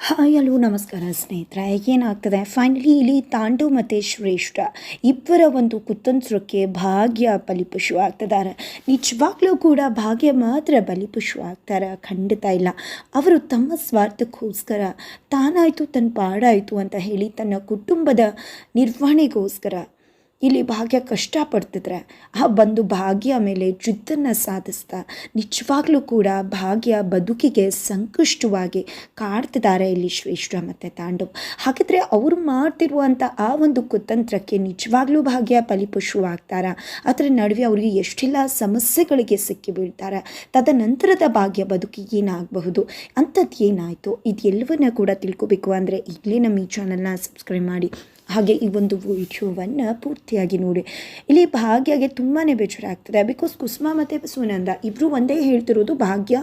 Hi, hello, ನಮಸ್ಕಾರ ಸ್ನೇಹಿತರೆ. ಏನಾಗ್ತದೆ? ಫೈನಲಿ ಇಲ್ಲಿ ತಾಂಡು ಮತ್ತು ಶ್ರೇಷ್ಠ ಇಬ್ಬರ ಒಂದು ಕುತಂತ್ರಕ್ಕೆ ಭಾಗ್ಯ ಬಲಿಪಶು ಆಗ್ತದಾರೆ ನಿಜವಾಗ್ಲೂ ಕೂಡ ಭಾಗ್ಯ ಮಾತ್ರ ಬಲಿಪಶು ಆಗ್ತಾರೆ ಖಂಡಿತ ಇಲ್ಲ. ಅವರು ತಮ್ಮ ಸ್ವಾರ್ಥಕ್ಕೋಸ್ಕರ ತಾನಾಯಿತು, ತನ್ನ ಪಾಡಾಯಿತು ಅಂತ ಹೇಳಿ ತನ್ನ ಕುಟುಂಬದ ನಿರ್ವಹಣೆಗೋಸ್ಕರ ಇಲ್ಲಿ ಭಾಗ್ಯ ಕಷ್ಟಪಡ್ತಿದ್ರೆ ಆ ಬಂದು ಭಾಗ್ಯ ಮೇಲೆ ಜಿದ್ದನ್ನು ಸಾಧಿಸ್ತಾ ನಿಜವಾಗ್ಲೂ ಕೂಡ ಭಾಗ್ಯ ಬದುಕಿಗೆ ಸಂಕುಷ್ಟವಾಗಿ ಕಾಡ್ತಿದ್ದಾರೆ ಇಲ್ಲಿ ಶ್ರೇಷ್ಠ ಮತ್ತು ತಾಂಡವ್. ಹಾಗಿದ್ರೆ ಅವರು ಮಾಡ್ತಿರುವಂಥ ಆ ಒಂದು ಕುತಂತ್ರಕ್ಕೆ ನಿಜವಾಗ್ಲೂ ಭಾಗ್ಯ ಆಗ್ತಾರ ಅದರ ನಡುವೆ ಅವರಿಗೆ ಎಷ್ಟೆಲ್ಲ ಸಮಸ್ಯೆಗಳಿಗೆ ಸಿಕ್ಕಿ ಬೀಳ್ತಾರೆ? ತದನಂತರದ ಭಾಗ್ಯ ಬದುಕಿಗೆ ಏನಾಗಬಹುದು? ಅಂಥದ್ದು ಏನಾಯಿತು ಇದೆಲ್ಲವನ್ನ ಕೂಡ ತಿಳ್ಕೊಬೇಕು ಅಂದರೆ ಈಗಲೇ ನಮ್ಮ ಈ ಚಾನಲ್ನ ಸಬ್ಸ್ಕ್ರೈಬ್ ಮಾಡಿ. ಹಾಗೆ ಈ ಒಂದು ವಿಡಿಯೋವನ್ನು ಪೂರ್ತಿಯಾಗಿ ನೋಡಿ. ಇಲ್ಲಿ ಭಾಗ್ಯಗೆ ತುಂಬಾ ಬೇಜಾರಾಗ್ತದೆ. ಬಿಕಾಸ್ ಕುಸುಮ ಮತ್ತು ಸುನಂದ ಇಬ್ಬರು ಒಂದೇ ಹೇಳ್ತಿರೋದು, ಭಾಗ್ಯ,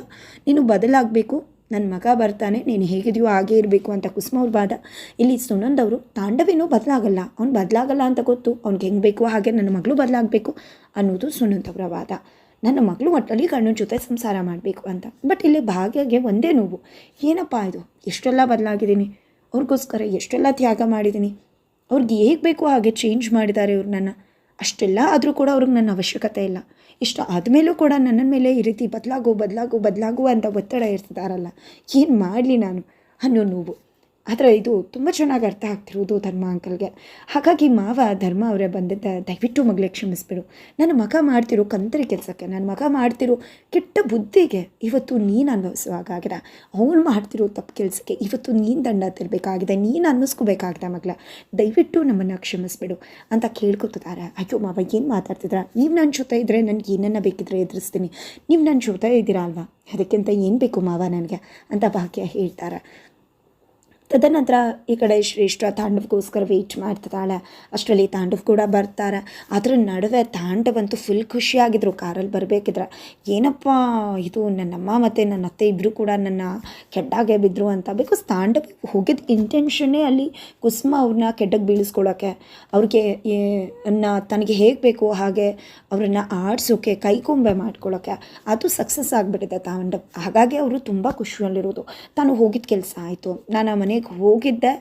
ನೀನು ಬದಲಾಗಬೇಕು. ನನ್ನ ಮಗ ಬರ್ತಾನೆ, ನೀನು ಹೇಗಿದೆಯೋ ಹಾಗೇ ಇರಬೇಕು ಅಂತ ಕುಸುಮ ಅವ್ರ ವಾದ. ಇಲ್ಲಿ ಸುನಂದ್ ಅವರು, ತಾಂಡವೇನೋ ಬದಲಾಗಲ್ಲ. ಅವ್ನು ಬದಲಾಗಲ್ಲ ಅಂತ ಗೊತ್ತು. ಅವ್ನಿಗೆ ಹೆಂಗೆ ಬೇಕು ಹಾಗೆ ನನ್ನ ಮಗಳು ಬದಲಾಗಬೇಕು ಅನ್ನೋದು ಸುನಂದ್ ಅವರ ವಾದ. ನನ್ನ ಮಗಳು ಒಟ್ಟಲ್ಲಿ ಗಂಡನ ಜೊತೆ ಸಂಸಾರ ಮಾಡಬೇಕು ಅಂತ. ಬಟ್ ಇಲ್ಲಿ ಭಾಗ್ಯಗೆ ಒಂದೇ ನೋವು. ಏನಪ್ಪ ಇದು? ಎಷ್ಟೆಲ್ಲ ಬದಲಾಗಿದ್ದೀನಿ? ಅವ್ರಿಗೋಸ್ಕರ ಎಷ್ಟೆಲ್ಲ ತ್ಯಾಗ ಮಾಡಿದ್ದೀನಿ? ಅವ್ರಿಗೆ ಹೇಗೆ ಬೇಕೋ ಹಾಗೆ ಚೇಂಜ್ ಮಾಡಿದ್ದಾರೆ ಇವ್ರು ನನ್ನ. ಅಷ್ಟೆಲ್ಲ ಆದರೂ ಕೂಡ ಅವ್ರಿಗೆ ನನ್ನ ಅವಶ್ಯಕತೆ ಇಲ್ಲ. ಇಷ್ಟು ಆದಮೇಲೂ ಕೂಡ ನನ್ನ ಮೇಲೆ ಈ ರೀತಿ ಬದಲಾಗು ಬದಲಾಗು ಬದಲಾಗು ಅಂತ ಒತ್ತಡ ಇರ್ತಿದಾರಲ್ಲ. ಏನು ಮಾಡಲಿ ನಾನು ಅನ್ನೋ ನೋವು. ಆದರೆ ಇದು ತುಂಬ ಚೆನ್ನಾಗಿ ಅರ್ಥ ಆಗ್ತಿರೋದು ಧರ್ಮ ಅಂಕಲ್ಗೆ. ಹಾಗಾಗಿ ಮಾವ, ಧರ್ಮ ಅವರೇ ಬಂದಿದ್ದ ದಯವಿಟ್ಟು ಮಗಳೇ ಕ್ಷಮಿಸ್ಬಿಡು. ನನ್ನ ಮಗ ಮಾಡ್ತಿರೋ ಕಂತರಿ ಕೆಲಸಕ್ಕೆ ನನ್ನ ಮಗ ಮಾಡ್ತಿರೋ ಕೆಟ್ಟ ಬುದ್ಧಿಗೆ ಇವತ್ತು ನೀನು ಅನುಭವಿಸುವಾಗಿದೆ ಅವನು ಮಾಡ್ತಿರೋ ತಪ್ಪು ಕೆಲಸಕ್ಕೆ ಇವತ್ತು ನೀನು ದಂಡ ತಿರ್ಬೇಕಾಗಿದೆ, ನೀನು ಅನ್ನಿಸ್ಕೋಬೇಕಾಗಿದೆ ಮಗಳ. ದಯವಿಟ್ಟು ನಮ್ಮನ್ನು ಕ್ಷಮಿಸ್ಬಿಡು ಅಂತ ಕೇಳ್ಕೊತಿದ್ದಾರೆ ಅಯ್ಯೋ ಮಾವ, ಏನು ಮಾತಾಡ್ತಿದ್ರ? ನೀವು ನನ್ನ ಜೊತೆ ಇದ್ದರೆ ನನಗೆ ಏನನ್ನ ಬೇಕಿದ್ರೆ ಎದುರಿಸ್ತೀನಿ. ನೀವು ನನ್ನ ಜೊತೆ ಇದ್ದೀರಾ ಅಲ್ವಾ? ಅದಕ್ಕಿಂತ ಏನು ಬೇಕು ಮಾವ ನನಗೆ? ಅಂತ ಭಾಗ್ಯ ಹೇಳ್ತಾರೆ. ತದನಂತರ ಈ ಕಡೆ ಶ್ರೇಷ್ಠ ತಾಂಡವ್ಗೋಸ್ಕರ ವೆಯ್ಟ್ ಮಾಡ್ತಿದ್ದಾಳೆ. ಅಷ್ಟರಲ್ಲಿ ತಾಂಡವ್ ಕೂಡ ಬರ್ತಾರೆ. ಅದರ ನಡುವೆ ತಾಂಡವಂತೂ ಫುಲ್ ಖುಷಿಯಾಗಿದ್ರು. ಕಾರಲ್ಲಿ ಬರಬೇಕಿದ್ರೆ ಏನಪ್ಪ ಇದು ನನ್ನಮ್ಮ ಮತ್ತು ನನ್ನ ಅತ್ತೆ ಇಬ್ಬರು ಕೂಡ ನನ್ನ ಕೆಡ್ಡಾಗೆ ಬಿದ್ದರು ಅಂತ. ಬಿಕಾಸ್ ತಾಂಡವ್ ಹೋಗಿದ್ದ ಇಂಟೆನ್ಷನ್ನೇ ಅಲ್ಲಿ ಕುಸುಮ ಅವ್ರನ್ನ ಕೆಡ್ಡಕ್ಕೆ ಬೀಳಿಸ್ಕೊಳ್ಳೋಕ್ಕೆ ಅವ್ರಿಗೆ ಅನ್ನ ತನಗೆ ಹೇಗೆ ಬೇಕು ಹಾಗೆ ಅವರನ್ನು ಆಡಿಸೋಕೆ, ಕೈಕೊಂಬೆ ಮಾಡ್ಕೊಳ್ಳೋಕೆ ಅದು ಸಕ್ಸಸ್ ಆಗಿಬಿಟ್ಟಿದೆ ತಾಂಡವ್. ಹಾಗಾಗಿ ಅವರು ತುಂಬ ಖುಷಿಯಲ್ಲಿರೋದು. ತಾನು ಹೋಗಿದ್ದ ಕೆಲಸ ಆಯಿತು. ನಾನು ಆ ಮನೆಗೆ ಹೋಗಿದ್ದೆ.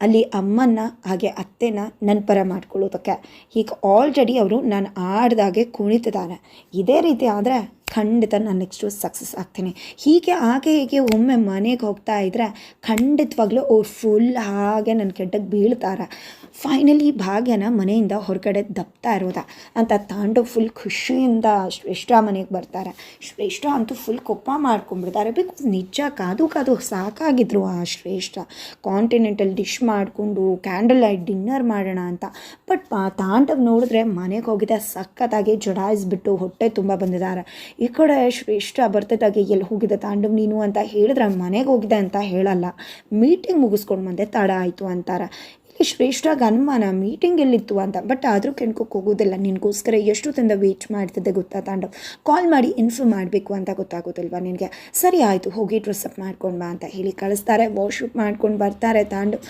ಅಲ್ಲಿ ಅಮ್ಮನ ಹಾಗೆ ಅತ್ತೆನ ನನ್ನ ಪರ ಮಾಡ್ಕೊಳ್ಳೋದಕ್ಕೆ. ಹೀಗೆ ಆಲ್ರೆಡಿ ಅವರು ನಾನು ಆಡ್ದಾಗೆ ಕುಣಿತಿದ್ದಾನೆ ಇದೇ ರೀತಿ ಆದರೆ ಖಂಡಿತ ನಾನು ನೆಕ್ಸ್ಟು ಸಕ್ಸಸ್ ಆಗ್ತೀನಿ. ಹೀಗೆ, ಹಾಗೆ, ಹೀಗೆ ಒಮ್ಮೆ ಮನೆಗೆ ಹೋಗ್ತಾ ಇದ್ದರೆ ಖಂಡಿತವಾಗ್ಲೂ ಅವ್ರು ಫುಲ್ ಹಾಗೆ ನನ್ನ ಕೆಟ್ಟಕ್ಕೆ ಬೀಳ್ತಾರೆ. ಫೈನಲಿ ಭಾಗ್ಯನ ಮನೆಯಿಂದ ಹೊರಗಡೆ ದಪ್ತಾ ಇರೋದ. ಅಂತ ತಾಂಡು ಫುಲ್ ಖುಷಿಯಿಂದ ಶ್ರೇಷ್ಠ ಮನೆಗೆ ಬರ್ತಾರೆ. ಶ್ರೇಷ್ಠ ಅಂತೂ ಫುಲ್ ಕೊಪ್ಪ ಮಾಡ್ಕೊಂಡ್ಬಿಡ್ತಾರೆ. ಬಿಕಾಸ್ ನಿಜ, ಕಾದು ಕಾದು, ಸಾಕಾಗಿದ್ರು ಆ ಶ್ರೇಷ್ಠ. ಕಾಂಟಿನೆಂಟಲ್ ಡಿಶ್ ಮಾಡಿಕೊಂಡು ಕ್ಯಾಂಡಲ್ ಲೈಟ್ ಡಿನ್ನರ್ ಮಾಡೋಣ ಅಂತ. ಬಟ್ ತಾಂಡವ್ ನೋಡಿದ್ರೆ ಮನೆಗೆ ಹೋಗಿದ್ದೆ ಸಖತ್ತಾಗಿ ಜಡಾಯಿಸ್ಬಿಟ್ಟು ಹೊಟ್ಟೆ ತುಂಬ ಬಂದಿದ್ದಾರೆ. ಈ ಕಡೆ ಶ್ರೇಷ್ಠ ಬರ್ತದಾಗೆ ಎಲ್ಲಿ ಹೋಗಿದೆ ತಾಂಡವ್ ನೀನು ಅಂತ ಹೇಳಿದ್ರೆ ಮನೆಗೆ ಹೋಗಿದೆ ಅಂತ ಹೇಳಲ್ಲ. ಮೀಟಿಂಗ್ ಮುಗಿಸ್ಕೊಂಡು ಬಂದೆ, ತಡ ಆಯಿತು ಅಂತಾರೆ. ಇಲ್ಲಿ ಶ್ರೇಷ್ಠಾಗ ಅನುಮಾನ ಮೀಟಿಂಗ್ ಎಲ್ಲಿತ್ತು ಅಂತ. ಬಟ್ ಆದರೂ ಕೆಣ್ಕೋಕ್ಕೆ ಹೋಗೋದಿಲ್ಲ. ನಿನಗೋಸ್ಕರ ಎಷ್ಟು ತಂದ ವೇಟ್ ಮಾಡ್ತಿದ್ದೆ ಗೊತ್ತಾ ತಾಂಡವ್? ಕಾಲ್ ಮಾಡಿ ಇನ್ಫಾರ್ಮ್ ಮಾಡಬೇಕು ಅಂತ ಗೊತ್ತಾಗೋದಿಲ್ವಾ ನಿನಗೆ? ಸರಿ ಆಯಿತು, ಹೋಗಿ ಡ್ರೆಸ್ಅಪ್ ಮಾಡ್ಕೊಂಡು ಬಾ ಅಂತ ಹೇಳಿ ಕಳಿಸ್ತಾರೆ. ವಾಶ್ ಮಾಡ್ಕೊಂಡು ಬರ್ತಾರೆ ತಾಂಡವ್.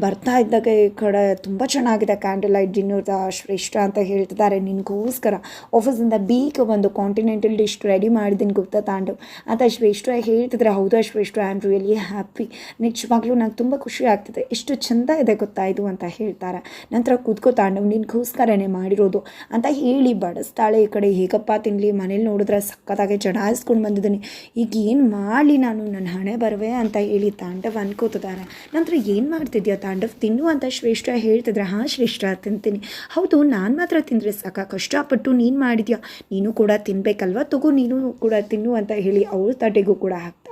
ಬರ್ತಾ ಇದ್ದಾಗ ಈ ಕಡೆ ತುಂಬ ಚೆನ್ನಾಗಿದೆ ಕ್ಯಾಂಡಲ್ ಲೈಟ್ ಡಿನ್ನರ್ದ ಶ್ರೇಷ್ಠ ಅಂತ ಹೇಳ್ತಿದ್ದಾರೆ ನಿನಗೋಸ್ಕರ. ಆಫೀಸಿಂದ ಬೀಕ್ ಒಂದು ಕಾಂಟಿನೆಂಟಲ್ ಡಿಶ್ ರೆಡಿ ಮಾಡಿದ್ದೀನಿ ಗೊತ್ತಾ ತಾಂಡವ್? ಅಂತ ಶ್ರೇಷ್ಠ ಹೇಳ್ತಿದ್ರೆ. ಹೌದಾ ಶ್ರೇಷ್ಠ ಆ್ಯಂಡ್ ರಿಯಲಿ ಹ್ಯಾಪಿ ನಿಜವಾಗ್ಲೂ ನಂಗೆ ತುಂಬ ಖುಷಿ ಆಗ್ತಿದೆ. ಎಷ್ಟು ಚೆಂದ ಇದೆ ಗೊತ್ತಾ ಇದು ಅಂತ ಹೇಳ್ತಾರೆ. ನಂತರ ಕೂತ್ಕೋ ತಾಂಡವ್ ನಿನ್ಗೋಸ್ಕರನೇ ಮಾಡಿರೋದು ಅಂತ ಹೇಳಿ ಬಡಿಸ್ತಾಳೆ ಈ ಕಡೆ. ಹೇಗಪ್ಪ ತಿನ್ನಲಿ ಮನೇಲಿ ನೋಡಿದ್ರೆ ಸಕ್ಕತ್ತಾಗೆ ಚಡಾಯಿಸ್ಕೊಂಡು ಬಂದಿದ್ದೀನಿ. ಈಗ ಏನು ಮಾಡಲಿ ನಾನು? ನನ್ನ ಹಣೆ ಬರುವೆ ಅಂತ ಹೇಳಿ ತಾಂಡವ್ ಅನ್ಕೋತಿದ್ದಾರೆ ನಂತರ ಏನು ಮಾಡ್ತಿದ್ಯಾ ತಾಂಡವ್? ತಿನ್ನು ಅಂತ ಶ್ರೇಷ್ಠ ಹೇಳ್ತಿದ್ರೆ, ಹಾಂ ಶ್ರೇಷ್ಠ ತಿಂತೀನಿ. ಹೌದು, ನಾನು ಮಾತ್ರ ತಿಂದರೆ ಸಾಕ? ಕಷ್ಟಪಟ್ಟು ನೀನು ಮಾಡಿದ್ಯಾ? ನೀನು ಕೂಡ ತಿನ್ಬೇಕಲ್ವ? ತಗೋ, ನೀನು ಕೂಡ ತಿನ್ನು ಅಂತ ಹೇಳಿ ಅವ್ರ ತಟ್ಟೆಗೂ ಕೂಡ ಹಾಕ್ತಾರೆ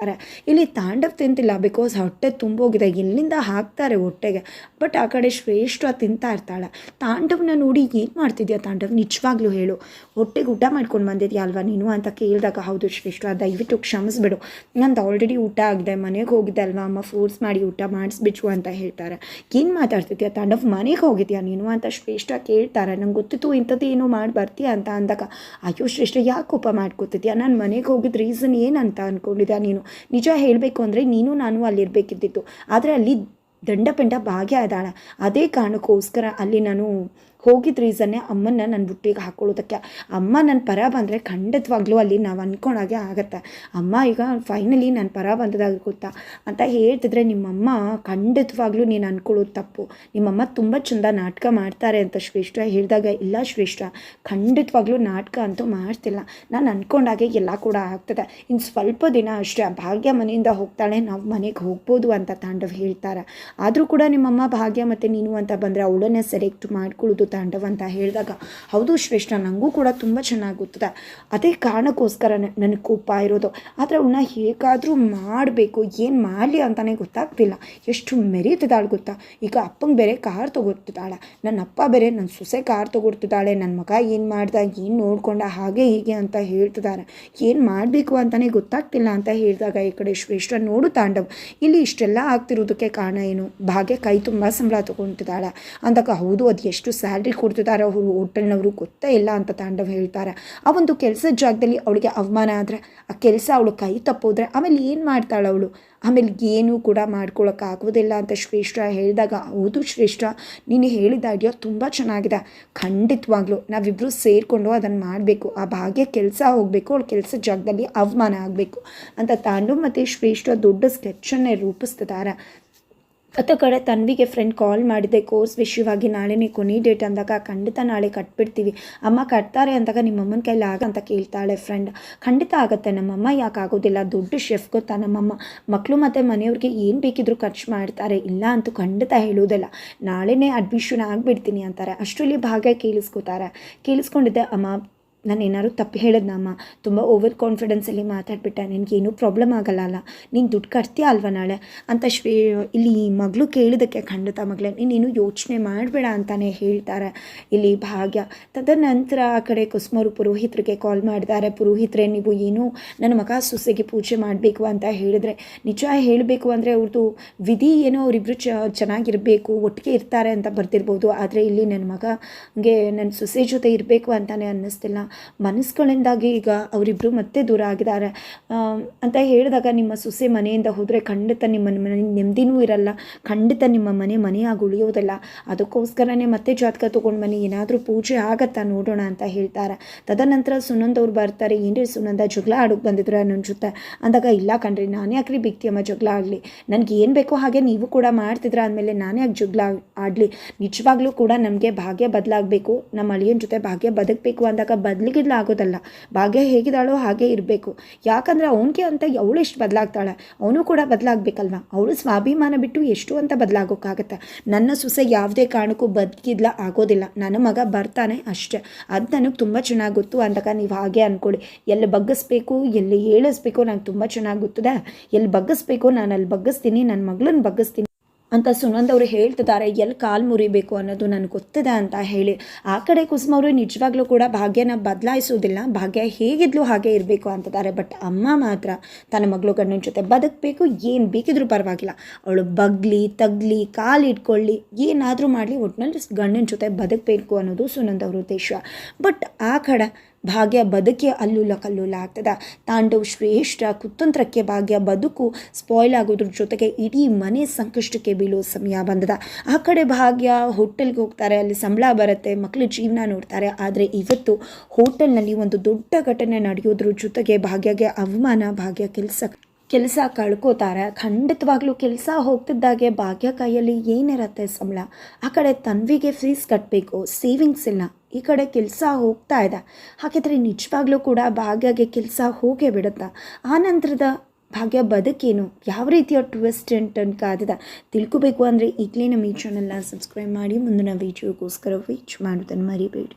ಇಲ್ಲಿ ತಾಂಡವ್ ತಿಂತಿಲ್ಲ ಬಿಕಾಸ್ ಹೊಟ್ಟೆ ತುಂಬೋಗಿದೆ. ಎಲ್ಲಿಂದ ಹಾಕ್ತಾರೆ ಹೊಟ್ಟೆಗೆ? ಬಟ್ ಆ ಕಡೆ ಶ್ರೇಷ್ಠ ತಿಂತಾ ಇರ್ತಾಳೆ. ತಾಂಡವನ ನೋಡಿ ಏನು ಮಾಡ್ತಿದ್ಯಾ ತಾಂಡವ್? ನಿಜವಾಗ್ಲೂ ಹೇಳು. ಹೊಟ್ಟೆಗೆ ಊಟ ಮಾಡ್ಕೊಂಡು ಬಂದಿದ್ಯಾ ಅಲ್ವಾ ನೀನು ಅಂತ ಕೇಳಿದಾಗ, ಹೌದು ಶ್ರೇಷ್ಠ, ದಯವಿಟ್ಟು ಕ್ಷಮಿಸ್ಬಿಡು. ನಂದು ಆಲ್ರೆಡಿ ಊಟ ಆಗಿದೆ. ಮನೆಗೆ ಹೋಗಿದ್ದೆ ಅಲ್ವಾ? ಅಮ್ಮ ಫೋರ್ಸ್ ಮಾಡಿ ಊಟ ಮಾಡಿಸ್ಬಿಟ್ರು ಅಂತ ಹೇಳ್ತಾರೆ. ಏನು ಮಾತಾಡ್ತಿದ್ಯಾ ತಾಂಡವ್? ಮನೆಗೆ ಹೋಗಿದ್ಯಾ ನೀನು ಅಂತ ಶ್ರೇಷ್ಠ ಕೇಳ್ತಾರೆ. ನಂಗೆ ಗೊತ್ತಿತ್ತು ಇಂಥದ್ದು ಏನು ಮಾಡಿ ಬರ್ತೀಯ ಅಂತ ಅಂದಾಗ, ಅಯ್ಯೋ ಶ್ರೇಷ್ಠ, ಯಾಕೆ ಕೋಪ ಮಾಡ್ಕೊತಿದ್ಯಾ? ನಾನು ಮನೆಗೆ ಹೋಗಿದ್ದ ರೀಸನ್ ಏನಂತ ಅಂದ್ಕೊಂಡಿದ್ಯಾ ನೀನು? ನಿಜ ಹೇಳಬೇಕು ಅಂದರೆ ನೀನು ನಾನು ಅಲ್ಲಿರಬೇಕಿದ್ದಿತ್ತು ಆದರೆ ಅಲ್ಲಿ ದಂಡ ಪೆಂಡ ಭಾಗ್ಯ ಇದ್ದಾಳೆ ಅದೇ ಕಾರಣಕ್ಕೋಸ್ಕರ ಅಲ್ಲಿ ನಾನು ಹೋಗಿದ್ದ ರೀಸನ್ನೇ ಅಮ್ಮನ್ನ ನನ್ನ ಬುಟ್ಟಿಗೆ ಹಾಕೊಳ್ಳೋದಕ್ಕೆ. ಅಮ್ಮ ನನ್ನ ಪರ ಬಂದರೆ ಖಂಡಿತವಾಗ್ಲೂ ಅಲ್ಲಿ ನಾವು ಅಂದ್ಕೊಂಡಾಗೆ ಆಗುತ್ತೆ. ಅಮ್ಮ ಈಗ ಫೈನಲಿ ನನ್ನ ಪರ ಬಂದದಾಗ ಗೊತ್ತಾ? ಅಂತ ಹೇಳ್ತಿದ್ರೆ ನಿಮ್ಮಮ್ಮ ಖಂಡಿತವಾಗ್ಲೂ ನೀನು ಅಂದ್ಕೊಳ್ಳೋದು ತಪ್ಪು. ನಿಮ್ಮಮ್ಮ ತುಂಬ ಚಂದ ನಾಟಕ ಮಾಡ್ತಾರೆ ಅಂತ ಶ್ರೇಷ್ಠ ಹೇಳಿದಾಗ, ಇಲ್ಲ ಶ್ರೇಷ್ಠ, ಖಂಡಿತವಾಗ್ಲೂ ನಾಟಕ ಅಂತೂ ಮಾಡ್ತಿಲ್ಲ. ನಾನು ಅಂದ್ಕೊಂಡಾಗೆ ಎಲ್ಲ ಕೂಡ ಆಗ್ತದೆ. ಇನ್ನು ಸ್ವಲ್ಪ ದಿನ ಅಷ್ಟೇ, ಭಾಗ್ಯ ಮನೆಯಿಂದ ಹೋಗ್ತಾಳೆ, ನಾವು ಮನೆಗೆ ಹೋಗ್ಬೋದು ಅಂತ ತಾಂಡವ್ ಹೇಳ್ತಾರೆ. ಆದರೂ ಕೂಡ ನಿಮ್ಮಮ್ಮ ಭಾಗ್ಯ ಮತ್ತು ನೀನು ಅಂತ ಬಂದರೆ ಅವಳನ್ನೇ ಸೆಲೆಕ್ಟ್ ಮಾಡ್ಕೊಳ್ಳೋದು ತಾಂಡವ್ ಅಂತ ಹೇಳಿದಾಗ, ಹೌದು ಶ್ರೇಷ್ಠ ನನಗೂ ಕೂಡ ತುಂಬ ಚೆನ್ನಾಗಿ ಗೊತ್ತದೆ ಅದೇ ಕಾರಣಕ್ಕೋಸ್ಕರ ನನಗೆ ಕೋಪ ಇರೋದು. ಆದರೆ ಅವನ್ನ ಹೇಗಾದರೂ ಮಾಡಬೇಕು. ಏನು ಮಾಡಲಿ ಅಂತಲೇ ಗೊತ್ತಾಗ್ತಿಲ್ಲ. ಎಷ್ಟು ಮೆರೀತಿದ್ದಾಳೆ ಗೊತ್ತಾ? ಈಗ ಅಪ್ಪಂಗೆ ಬೇರೆ ಕಾರ್ ತೊಗೊಡ್ತಿದ್ದಾಳೆ ನನ್ನ ಅಪ್ಪ ಬೇರೆ ನನ್ನ ಸೊಸೆ ಕಾರ್ ತೊಗೊಡ್ತಿದ್ದಾಳೆ ನನ್ನ ಮಗ ಏನು ಮಾಡ್ದ, ಏನು ನೋಡ್ಕೊಂಡ, ಹಾಗೆ ಹೀಗೆ ಅಂತ ಹೇಳ್ತಿದ್ದಾರೆ. ಏನು ಮಾಡಬೇಕು ಅಂತಲೇ ಗೊತ್ತಾಗ್ತಿಲ್ಲ ಅಂತ ಹೇಳಿದಾಗ, ಈ ಕಡೆ ಶ್ರೇಷ್ಠ ನೋಡು ತಾಂಡವ್. ಇಲ್ಲಿ ಇಷ್ಟೆಲ್ಲ ಆಗ್ತಿರೋದಕ್ಕೆ ಕಾರಣ ಏನು? ಭಾಗ್ಯ ಕೈ ತುಂಬ ಸಂಬಳ ತೊಗೊಳ್ತಿದ್ದಾಳೆ. ಅಂದಾಗ, ಹೌದು, ಅದು ಎಷ್ಟು ಸ್ಯಾಲ್ರಿ ಕೊಡ್ತಿದ್ದಾರೆ ಅವರು ಹೋಟೆಲ್ನವರು ಗೊತ್ತೇ ಇಲ್ಲ ಅಂತ ತಾಂಡವ್ ಹೇಳ್ತಾರೆ. ಆ ಒಂದು ಕೆಲಸದ ಜಾಗದಲ್ಲಿ ಅವಳಿಗೆ ಅವಮಾನ ಆದರೆ, ಆ ಕೆಲಸ ಅವಳು ಕೈ ತಪ್ಪೋದ್ರೆ ಆಮೇಲೆ ಏನು ಮಾಡ್ತಾಳೆ ಅವಳು? ಆಮೇಲೆ ಏನೂ ಕೂಡ ಮಾಡ್ಕೊಳ್ಳೋಕ್ಕಾಗೋದಿಲ್ಲ ಅಂತ ಶ್ರೇಷ್ಠ ಹೇಳಿದಾಗ, ಹೌದು ಶ್ರೇಷ್ಠ, ನೀನು ಹೇಳಿದ ಐಡಿಯಾ ತುಂಬ ಚೆನ್ನಾಗಿದೆ. ಖಂಡಿತವಾಗ್ಲೂ ನಾವಿಬ್ಬರು ಸೇರಿಕೊಂಡು ಅದನ್ನು ಮಾಡಬೇಕು. ಆ ಭಾಗ್ಯ ಕೆಲಸ ಹೋಗಬೇಕು, ಅವಳ ಕೆಲಸದ ಜಾಗದಲ್ಲಿ ಅವಮಾನ ಆಗಬೇಕು. ಅಂತ ತಾಂಡು ಮತ್ತು ಶ್ರೇಷ್ಠ ದೊಡ್ಡ ಸ್ಕೆಚ್ಚನ್ನೇ ರೂಪಿಸ್ತಿದ್ದಾರೆ. ಅತ್ತ ಕಡೆ ತನ್ವಿಗೆ ಫ್ರೆಂಡ್ ಕಾಲ್ ಮಾಡಿದೆ ಕೋರ್ಸ್ ವಿಷಯವಾಗಿ ನಾಳೆನೇ ಕೊನೆ ಡೇಟ್ ಅಂದಾಗ ಖಂಡಿತ ನಾಳೆ ಕಟ್ಬಿಡ್ತೀವಿ. ಅಮ್ಮ ಕಟ್ತಾರೆ ಅಂದಾಗ ನಿಮ್ಮಮ್ಮನ ಕೈಲಿ ಆಗ ಅಂತ ಕೇಳ್ತಾಳೆ ಫ್ರೆಂಡ್ ಖಂಡಿತ ಆಗುತ್ತೆ, ನಮ್ಮಮ್ಮ ಯಾಕೆ ಆಗೋದಿಲ್ಲ. ದೊಡ್ಡ ಶೆಫ್ ಗೊತ್ತಾ ನಮ್ಮಮ್ಮ? ಮಕ್ಕಳು ಮತ್ತು ಮನೆಯವ್ರಿಗೆ ಏನು ಬೇಕಿದ್ರು ಖರ್ಚು ಮಾಡ್ತಾರೆ. ಇಲ್ಲ ಅಂತೂ ಖಂಡಿತ ಹೇಳೋದಿಲ್ಲ ನಾಳೆನೇ ಅಡ್ಮಿಷನ್ ಆಗಿಬಿಡ್ತೀನಿ ಅಂತಾರೆ. ಅಷ್ಟರಲ್ಲಿ ಭಾಗ್ಯ ಕೇಳಿಸ್ಕೊತಾರೆ. ಕೇಳಿಸ್ಕೊಂಡಿದ್ದೆ, ಅಮ್ಮ ನಾನು ಏನಾದ್ರು ತಪ್ಪು ಹೇಳಿದ್ನಮ್ಮ ತುಂಬ ಓವರ್ ಕಾನ್ಫಿಡೆನ್ಸಲ್ಲಿ ಮಾತಾಡ್ಬಿಟ್ಟೆ, ನಿನಗೇನು ಪ್ರಾಬ್ಲಮ್ ಆಗಲ್ಲ ನೀನು ದುಡ್ಡು ಕಟ್ತೀಯ ಅಲ್ವ ನಾಳೆ? ಅಂತ ಶ್ರೀ ಇಲ್ಲಿ ಮಗಳು ಕೇಳಿದಕ್ಕೆ ಖಂಡಿತ ಮಗಳೇ, ನೀನೇನು ಯೋಚನೆ ಮಾಡಬೇಡ ಅಂತಲೇ ಹೇಳ್ತಾರೆ. ಇಲ್ಲಿ ಭಾಗ್ಯ, ತದನಂತರ ಆ ಕಡೆ ಕುಸುಮರು ಪುರೋಹಿತರಿಗೆ ಕಾಲ್ ಮಾಡಿದ್ದಾರೆ ಪುರೋಹಿತರೆ, ನೀವು ಏನು ನನ್ನ ಮಗ ಸೊಸೆಗೆ ಪೂಜೆ ಮಾಡಬೇಕು ಅಂತ ಹೇಳಿದ್ರೆ, ನಿಜ ಹೇಳಬೇಕು ಅಂದರೆ ಅವ್ರದ್ದು ವಿಧಿ ಏನೋ ಅವರಿಬ್ಬರು ಚ, ಚೆನ್ನಾಗಿರಬೇಕು, ಒಟ್ಟಿಗೆ ಇರ್ತಾರೆ ಅಂತ ಬರ್ತಿರ್ಬೋದು ಆದರೆ ಇಲ್ಲಿ ನನ್ನ ಮಗಗೆ ನನ್ನ ಸೊಸೆ ಜೊತೆ ಇರಬೇಕು ಅಂತಲೇ ಅನ್ನಿಸ್ತಿಲ್ಲ. ಮನಸ್ಸುಗಳಿಂದಾಗಿ ಈಗ ಅವರಿಬ್ಬರು ಮತ್ತೆ ದೂರ ಆಗಿದ್ದಾರೆ. ಅಂತ ಹೇಳಿದಾಗ ನಿಮ್ಮ ಸೊಸೆ ಮನೆಯಿಂದ ಹೋದರೆ ಖಂಡಿತ ನಿಮ್ಮ ಮನೆ ನೆಮ್ಮದಿನೂ ಇರಲ್ಲ. ಖಂಡಿತ ನಿಮ್ಮ ಮನೆ ಮನೆಯಾಗಿ ಉಳಿಯೋದಲ್ಲ. ಅದಕ್ಕೋಸ್ಕರನೇ ಮತ್ತೆ ಜಾತಕ ತೊಗೊಂಡು ಬನ್ನಿ. ಏನಾದರೂ ಪೂಜೆ ಆಗತ್ತಾ ನೋಡೋಣ ಅಂತ ಹೇಳ್ತಾರೆ. ತದನಂತರ ಸುನಂದ್ ಅವ್ರು ಬರ್ತಾರೆ. ಏನ್ರಿ ಸುನಂದ, ಜಗಳ ಆಡೋಕೆ ಬಂದಿದ್ರೆ ನನ್ನ ಜೊತೆ? ಅಂದಾಗ, ಇಲ್ಲ ಕಣ್ರಿ, ನಾನೇ ಯಾಕ್ರಿ ಬಿಕ್ತಿಯಮ್ಮ ಜಗಳ ಆಗಲಿ ನನಗೆ ಏನು ಬೇಕೋ ಹಾಗೆ ನೀವು ಕೂಡ ಮಾಡ್ತಿದ್ರ ಅಂದಮೇಲೆ ನಾನೇ ಯಾಕೆ ಜಗಳ ಆಡಲಿ? ನಿಜವಾಗ್ಲೂ ಕೂಡ ನಮಗೆ ಭಾಗ್ಯ ಬದಲಾಗಬೇಕು. ನಮ್ಮ ಅಳಿಯನ ಜೊತೆ ಭಾಗ್ಯ ಬದುಕಬೇಕು ಅಂದಾಗ ಬದಲಿಗಿದ್ಲು ಆಗೋದಲ್ಲ. ಭಾಗ್ಯ ಹೇಗಿದ್ದಾಳೋ ಹಾಗೆ ಇರಬೇಕು. ಯಾಕಂದರೆ ಅವನಿಗೆ ಅಂತ ಅವಳು ಎಷ್ಟು ಬದಲಾಗ್ತಾಳೆ? ಅವನು ಕೂಡ ಬದಲಾಗಬೇಕಲ್ವ? ಅವಳು ಸ್ವಾಭಿಮಾನ ಬಿಟ್ಟು ಎಷ್ಟು ಅಂತ ಬದಲಾಗೋಕ್ಕಾಗತ್ತೆ? ನನ್ನ ಸೊಸೆ ಯಾವುದೇ ಕಾರಣಕ್ಕೂ ಬದುಕಿದ್ಲ ಆಗೋದಿಲ್ಲ. ನನ್ನ ಮಗ ಬರ್ತಾನೆ ಅಷ್ಟೇ. ಅದು ನನಗೆ ತುಂಬ ಚೆನ್ನಾಗಿ ಗೊತ್ತು. ಅಂದಾಗ ನೀವು ಹಾಗೆ ಅಂದ್ಕೊಳ್ಳಿ ಎಲ್ಲಿ ಬಗ್ಗಿಸ್ಬೇಕು, ಎಲ್ಲಿ ಹೇಳಿಸ್ಬೇಕು ನಂಗೆ ತುಂಬ ಚೆನ್ನಾಗಿ ಗೊತ್ತದೆ? ಎಲ್ಲಿ ಬಗ್ಗಿಸ್ಬೇಕು, ನಾನು ಅಲ್ಲಿ ಬಗ್ಗಿಸ್ತೀನಿ ನನ್ನ ಮಗಳನ್ನ ಬಗ್ಗಿಸ್ತೀನಿ. ಅಂತ ಸುನಂದ್ ಅವರು ಹೇಳ್ತಿದ್ದಾರೆ ಎಲ್ಲಿ ಕಾಲು ಮುರಿಬೇಕು ಅನ್ನೋದು ನನಗೆ ಗೊತ್ತಿದೆ ಅಂತ ಹೇಳಿ. ಆ ಕಡೆ ಕುಸುಮ ಅವರು ನಿಜವಾಗ್ಲೂ ಕೂಡ ಭಾಗ್ಯನ ಬದಲಾಯಿಸೋದಿಲ್ಲ, ಭಾಗ್ಯ ಹೇಗಿದ್ಲು ಹಾಗೆ ಇರಬೇಕು ಅಂತಿದ್ದಾರೆ. ಬಟ್ ಅಮ್ಮ ಮಾತ್ರ ತನ್ನ ಮಗಳು ಗಂಡನ ಜೊತೆ ಬದುಕಬೇಕು, ಏನು ಬೇಕಿದ್ರೂ ಪರವಾಗಿಲ್ಲ. ಅವಳು ಬಗ್ಲಿ, ತಗ್ಲಿ, ಕಾಲು ಇಟ್ಕೊಳ್ಳಿ, ಏನಾದರೂ ಮಾಡಲಿ ಒಟ್ಟಿನಲ್ಲಿ ಗಂಡನ ಜೊತೆ ಬದುಕಬೇಕು ಅನ್ನೋದು ಸುನಂದ್ ಅವ್ರ ಉದ್ದೇಶ. ಬಟ್ ಆ ಕಡೆ ಭಾಗ್ಯ ಬದುಕಿ ಅಲ್ಲುಲ ಕಲ್ಲುಲ ಆಗ್ತದೆ. ತಾಂಡವ್ ಶ್ರೇಷ್ಠ ಕುತಂತ್ರಕ್ಕೆ ಭಾಗ್ಯ ಬದುಕು ಸ್ಪಾಯ್ಲ್ ಆಗೋದ್ರ ಜೊತೆಗೆ ಇಡೀ ಮನೆ ಸಂಕಷ್ಟಕ್ಕೆ ಬೀಳೋ ಸಮಯ ಬಂದದ. ಆ ಕಡೆ ಭಾಗ್ಯ ಹೋಟೆಲ್ಗೆ ಹೋಗ್ತಾರೆ, ಅಲ್ಲಿ ಸಂಬಳ ಬರುತ್ತೆ ಮಕ್ಕಳು ಜೀವನ ನೋಡ್ತಾರೆ. ಆದರೆ ಇವತ್ತು ಹೋಟೆಲ್ನಲ್ಲಿ ಒಂದು ದೊಡ್ಡ ಘಟನೆ ನಡೆಯೋದ್ರ ಜೊತೆಗೆ ಭಾಗ್ಯಗೆ ಅವಮಾನ, ಭಾಗ್ಯ ಕೆಲಸ ಕೆಲಸ ಕಳ್ಕೋತಾರೆ. ಖಂಡಿತವಾಗ್ಲೂ ಕೆಲಸ ಹೋಗ್ತಿದ್ದಾಗೆ ಭಾಗ್ಯ ಕೈಯಲ್ಲಿ ಏನಿರತ್ತೆ ಸಂಬಳ. ಆ ಕಡೆ ತನ್ವಿಗೆ ಫೀಸ್ ಕಟ್ಟಬೇಕು ಸೇವಿಂಗ್ಸ್ ಇಲ್ಲ. ಈ ಕಡೆ ಕೆಲಸ ಹೋಗ್ತಾ ಇದೆ. ಹಾಗಿದ್ರೆ ನಿಜವಾಗ್ಲೂ ಕೂಡ ಭಾಗ್ಯಗೆ ಕೆಲಸ ಹೋಗೇ ಬಿಡುತ್ತಾ? ಆ ನಂತರದ ಭಾಗ್ಯ ಬದುಕೇನು? ಯಾವ ರೀತಿಯ ಟ್ವಿಸ್ಟ್ ಅಂತ ಕಾದಿದೆ? ತಿಳ್ಕೊಬೇಕು ಅಂದರೆ ಈಗಲೇ ನಮ್ಮ ಈ ಚಾನಲ್ನ ಸಬ್ಸ್ಕ್ರೈಬ್ ಮಾಡಿ, ಮುಂದಿನ ವೀಡಿಯೋಗೋಸ್ಕರ ವೀಚ್ ಮಾಡೋದನ್ನು ಮರಿಬೇಡಿ.